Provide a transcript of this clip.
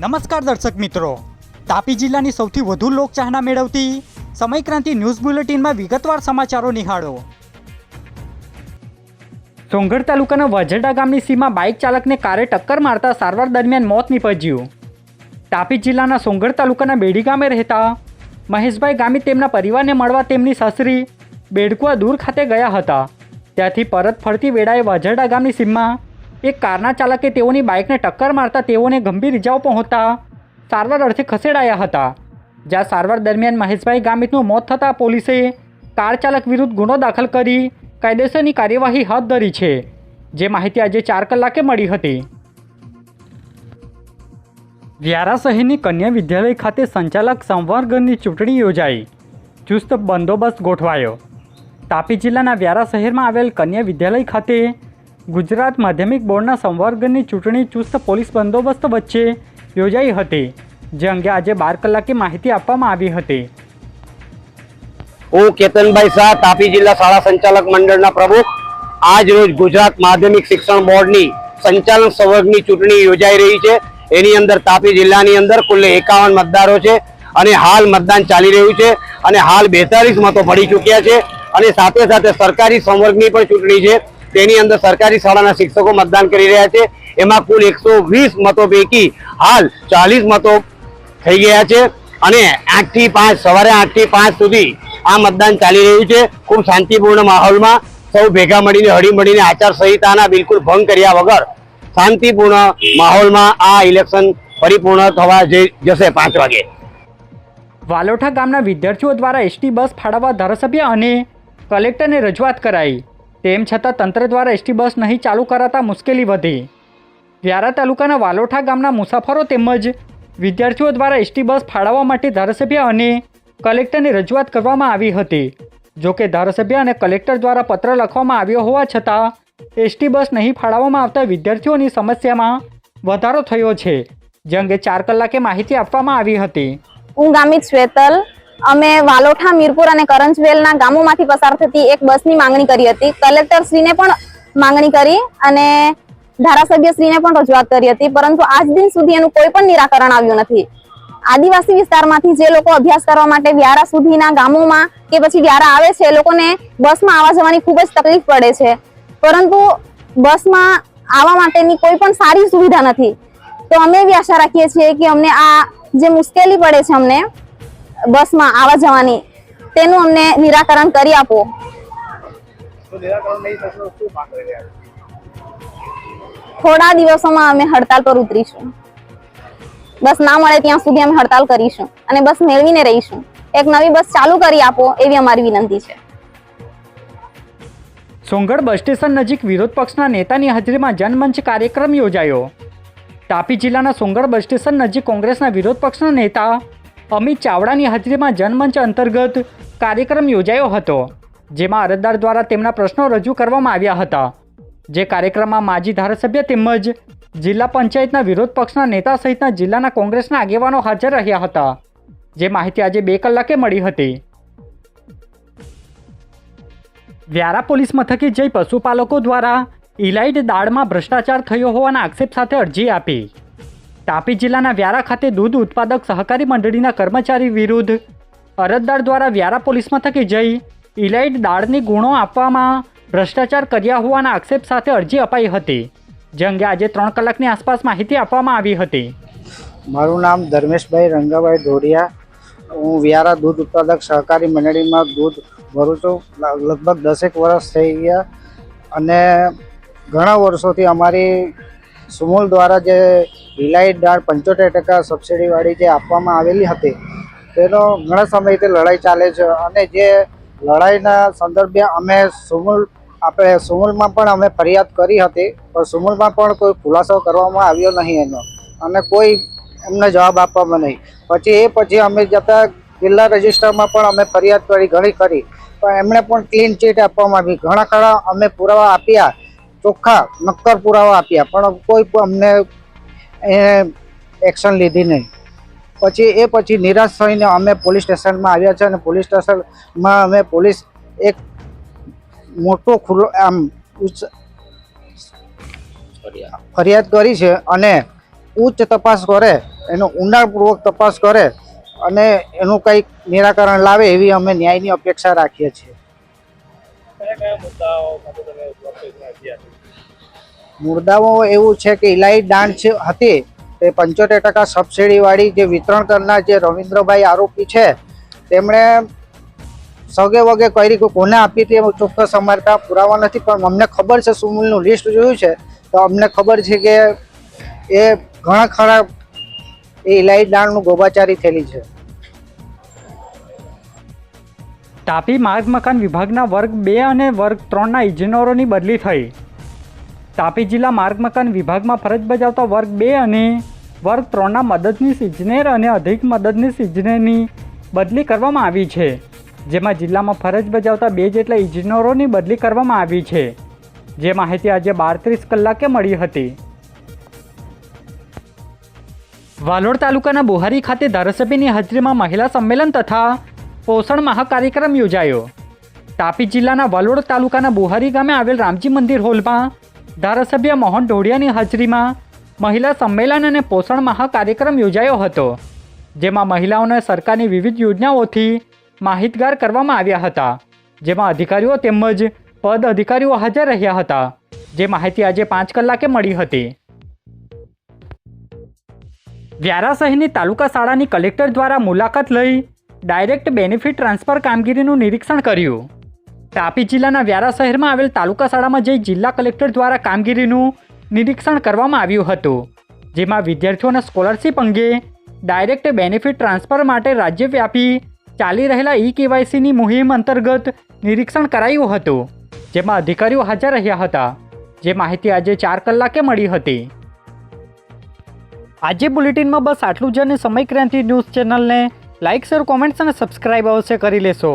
નમસ્કાર દર્શક મિત્રો. તાપી જિલ્લાની સૌથી વધુ લોકચાહના મેળવતી સમયક્રાંતિ ન્યૂઝ બુલેટિનમાં વિગતવાર સમાચારો નિહાળો. સોંગઢ તાલુકાના વજરડા ગામની સીમા બાઇક ચાલકને કારે ટક્કર મારતા સારવાર દરમિયાન મોત નીપજ્યું. તાપી જિલ્લાના સોંગઢ તાલુકાના બેડી ગામે રહેતા મહેશભાઈ ગામી તેમના પરિવારને મળવા તેમની સાસરી બેડકુવા દૂર ખાતે ગયા હતા. ત્યાંથી પરત ફરતી વેળાએ વાજરડા ગામની સીમમાં એક કારના ચાલકે તેઓની બાઇકને ટક્કર મારતા તેઓને ગંભીર ઇજાઓ પહોંચતા સારવાર અર્થે ખસેડાયા હતા. જ્યાં સારવાર દરમિયાન મહેશભાઈ ગામિતનું મોત થતાં પોલીસે કાર ચાલક વિરુદ્ધ ગુનો દાખલ કરી કાયદેસરની કાર્યવાહી હાથ ધરી છે. જે માહિતી આજે ચાર કલાકે મળી હતી. વ્યારા શહેરની કન્યા વિદ્યાલય ખાતે સંચાલક સંવર્ગની ચૂંટણી યોજાઈ. ચુસ્ત બંદોબસ્ત ગોઠવાયો. તાપી જિલ્લાના વ્યારા શહેરમાં આવેલ કન્યા વિદ્યાલય ખાતે ગુજરાત માધ્યમિક બોર્ડના સંવર્ગની ચૂંટણી ચુસ્ત પોલીસ બંદોબસ્ત વચ્ચે યોજાઈ હતી, જે અંગે આજે બાર કલાકે માહિતી આપવામાં આવી હતી. હું કેતનભાઈ શાહ, તાપી જિલ્લા શાળા સંચાલક મંડળના પ્રમુખ. આજ રોજ ગુજરાત માધ્યમિક શિક્ષણ બોર્ડની સંચાલન સંવર્ગની ચૂંટણી યોજાઈ રહી છે. એની અંદર તાપી જિલ્લાની અંદર કુલ એકાવન મતદારો છે અને હાલ મતદાન ચાલી રહ્યું છે અને હાલ બેતાલીસ મતો પડી ચૂક્યા છે અને સાથે સાથે સરકારી સંવર્ગની પણ ચૂંટણી છે. તેની અંદર સરકારી શાળાના શિક્ષકો મતદાન કરી રહ્યા છે. એમાં કુલ એકસો મતો પૈકી હાલ ચાલીસ મતો થઈ ગયા છે અને આઠથી પાંચ, સવારે આઠથી પાંચ સુધી આ મતદાન ચાલી રહ્યું છે. ખૂબ શાંતિપૂર્ણ માહોલમાં સૌ ભેગા મળીને, હળી મળીને આચારસંહિતાના બિલકુલ ભંગ કર્યા વગર શાંતિપૂર્ણ માહોલમાં આ ઇલેક્શન પરિપૂર્ણ થવા જશે પાંચ વાગે. વાલોઠા ગામના વિદ્યાર્થીઓ દ્વારા એસટી બસ ફાળવવા ધારાસભ્ય અને કલેક્ટરને રજૂઆત કરાઈ. તેમ છતાં તંત્ર દ્વારા એસટી બસ નહીં ચાલુ કરાતા મુશ્કેલી વધી. વ્યારા તાલુકાના વાલોઠા ગામના મુસાફરો તેમજ વિદ્યાર્થીઓ દ્વારા એસટી બસ ફાળવવા માટે ધારાસભ્ય અને કલેક્ટરને રજૂઆત કરવામાં આવી હતી. જોકે ધારાસભ્ય અને કલેક્ટર દ્વારા પત્ર લખવામાં આવ્યો હોવા છતાં એસટી બસ નહીં ફાળવવામાં આવતા વિદ્યાર્થીઓની સમસ્યામાં વધારો થયો છે, જે અંગે ચાર કલાકે માહિતી આપવામાં આવી હતી. હું ગામિત શ્વેતલ અમે વાલોઠા, મીરપુર અને કરંજવેલના ગામોમાંથી પસાર થતી એક બસની માંગણી કરી હતી. કલેક્ટર શ્રીને પણ માંગણી કરી અને ધારાસભ્ય શ્રીને પણ રજૂઆત કરી હતી. પરંતુ આજ દિન સુધી એનું કોઈ પણ નિરાકરણ આવ્યું નથી. આદિવાસી વિસ્તારમાંથી જે લોકો અભ્યાસ કરવા માટે વ્યારા સુધીના ગામોમાં કે પછી વ્યારા આવે છે, એ લોકોને બસમાં આવવા જવાની ખૂબ જ તકલીફ પડે છે. પરંતુ બસમાં આવવા માટેની કોઈ પણ સારી સુવિધા નથી. તો અમે એવી આશા રાખીએ છીએ કે અમને આ જે મુશ્કેલી પડે છે અમને બસમાં આવવા જવાની. તેનું અમને નિરાકરણ કરી આપો. થોડા દિવસોમાં અમે હડતાલ પર ઉતરીશું. બસ ના મળે ત્યાં સુધી અમે હડતાલ કરીશું અને બસ મેળવીને રહીશું. એક નવી બસ ચાલુ કરી આપો એવી અમારી વિનંતી છે. સોંગઢ બસ સ્ટેશન નજીક વિરોધ પક્ષના નેતાની હાજરીમાં જનમંચ કાર્યક્રમ યોજાયો. તાપી જિલ્લાના સોંગઢ બસ સ્ટેશન નજીક કોંગ્રેસના વિરોધ પક્ષના નેતા અમિત ચાવડાની હાજરીમાં જનમંચ અંતર્ગત કાર્યક્રમ યોજાયો હતો, જેમાં અરજદાર દ્વારા તેમના પ્રશ્નો રજૂ કરવામાં આવ્યા હતા. જે કાર્યક્રમમાં માજી ધારાસભ્ય તેમજ જિલ્લા પંચાયતના વિરોધ પક્ષના નેતા સહિતના જિલ્લાના કોંગ્રેસના આગેવાનો હાજર રહ્યા હતા, જે માહિતી આજે બે કલાકે મળી હતી. વ્યારા પોલીસ મથકે જઈ પશુપાલકો દ્વારા ઇલાઇડ દાળમાં ભ્રષ્ટાચાર થયો હોવાના આક્ષેપ સાથે અરજી આપી. તાપી જિલ્લાના વ્યારા ખાતે દૂધ ઉત્પાદક સહકારી મંડળીના કર્મચારી વિરુદ્ધ અરજદાર દ્વારા વ્યારા પોલીસ મથકે જઈ ઇલાઇટ દાળની ગુણો આપવામાં ભ્રષ્ટાચાર કર્યા હોવાના આક્ષેપ સાથે અરજી અપાઈ હતી, જે અંગે આજે ત્રણ કલાકની આસપાસ માહિતી આપવામાં આવી હતી. મારું નામ ધર્મેશભાઈ રંગાભાઈ ઢોડિયા હું વ્યારા દૂધ ઉત્પાદક સહકારી મંડળીમાં દૂધ ભરું છું. લગભગ દસેક વર્ષ થઈ ગયા અને ઘણા વર્ષોથી અમારી સુમૂલ દ્વારા જે રિલાયડ દાળ પંચોતેર ટકા સબસિડીવાળી જે આપવામાં આવેલી હતી, તેનો ઘણા સમયથી લડાઈ ચાલે છે અને જે લડાઈના સંદર્ભે અમે સુમુલ, આપણે સુમુલમાં પણ અમે ફરિયાદ કરી હતી, પણ સુમુલમાં પણ કોઈ ખુલાસો કરવામાં આવ્યો નહીં એનો અને કોઈ એમને જવાબ આપવામાં નહીં. પછી એ પછી અમે જતા જિલ્લા રજિસ્ટરમાં પણ અમે ફરિયાદ કરી, ઘણી કરી, પણ એમણે પણ ક્લીન ચીટ આપવામાં આવી. ઘણા ખરા અમે પુરાવા આપ્યા, ચોખ્ખા નક્કર પુરાવા આપ્યા, પણ કોઈ પણ અમને એક્શન લીધી નહીં. પછી એ પછી નિરાશ થઈને અમે પોલીસ સ્ટેશનમાં આવ્યા છે અને પોલીસ સ્ટેશનમાં અમે પોલીસ એક મોટો ખુલ્લો આમ ઉચ્ચ- ફરિયાદ કરી છે અને ઉચ્ચ તપાસ કરે, એનો ઊંડાણપૂર્વક તપાસ કરે અને એનું કંઈક નિરાકરણ લાવે એવી અમે ન્યાયની અપેક્ષા રાખીએ છીએ. મુદ્દાઓ એવું છે કે ઇલાઈ દાંડ છે, હતી. તે પંચોતેર ટકા સબસિડીવાળી જે વિતરણ કરનાર જે રવિન્દ્રભાઈ આરોપી છે, તેમણે સગે વગે કરી કોને આપી હતી ચોક્કસ અમારે ત્યાં પુરાવા નથી, પણ અમને ખબર છે, સુમૂલનું લિસ્ટ જોયું છે. તો અમને ખબર છે કે એ ઘણા ખરા એ ઇલાઈ દાણનું ગોબાચારી થયેલી છે. તાપી માર્ગ મકાન વિભાગના વર્ગ બે અને વર્ગ ત્રણના ઇજનેરોની બદલી થઈ. તાપી જિલ્લા માર્ગ મકાન વિભાગમાં ફરજ બજાવતા વર્ગ બે અને વર્ગ ત્રણના મદદનીશ ઇજનેર અને અધિક મદદનીશ ઇજનેરની બદલી કરવામાં આવી છે. જેમાં જિલ્લામાં ફરજ બજાવતા બે જેટલા ઇજનેરોની બદલી કરવામાં આવી છે. જે માહિતી આજે બારત્રીસ કલાકે મળી હતી. વાલોડ તાલુકાના બુહારી ખાતે ધારાસભ્યની હાજરીમાં મહિલા સંમેલન તથા પોષણ મહા કાર્યક્રમ યોજાયો. તાપી જિલ્લાના વાલોડ તાલુકાના બુહારી ગામે આવેલ રામજી મંદિર હોલમાં ધારાસભ્ય મોહન ઢોડિયાની હાજરીમાં મહિલા સંમેલન અને પોષણ માહ કાર્યક્રમ યોજાયો હતો, જેમાં મહિલાઓને સરકારની વિવિધ યોજનાઓથી માહિતગાર કરવામાં આવ્યા હતા, જેમાં અધિકારીઓ તેમજ પદ અધિકારીઓ હાજર રહ્યા હતા, જે માહિતી આજે પાંચ કલાકે મળી હતી. વ્યારા શહેરની તાલુકા શાળાની કલેક્ટર દ્વારા મુલાકાત લઈ ડાયરેક્ટ બેનિફિટ ટ્રાન્સફર કામગીરીનું નિરીક્ષણ કર્યું. તાપી જિલ્લાના વ્યારા શહેરમાં આવેલ તાલુકા શાળામાં જઈ જિલ્લા કલેક્ટર દ્વારા કામગીરીનું નિરીક્ષણ કરવામાં આવ્યું હતું, જેમાં વિદ્યાર્થીઓના સ્કોલરશિપ અંગે ડાયરેક્ટ બેનિફિટ ટ્રાન્સફર માટે રાજ્યવ્યાપી ચાલી રહેલા ઈ કેવાયસીની મુહિમ અંતર્ગત નિરીક્ષણ કરાયું હતું, જેમાં અધિકારીઓ હાજર રહ્યા હતા, જે માહિતી આજે ચાર કલાકે મળી હતી. આજે બુલેટિનમાં બસ આટલું જ અને સમય ક્રાંતિ ન્યૂઝ ચેનલને લાઇક શેર, કોમેન્ટ્સ અને સબસ્ક્રાઇબ અવશ્ય કરી લેશો.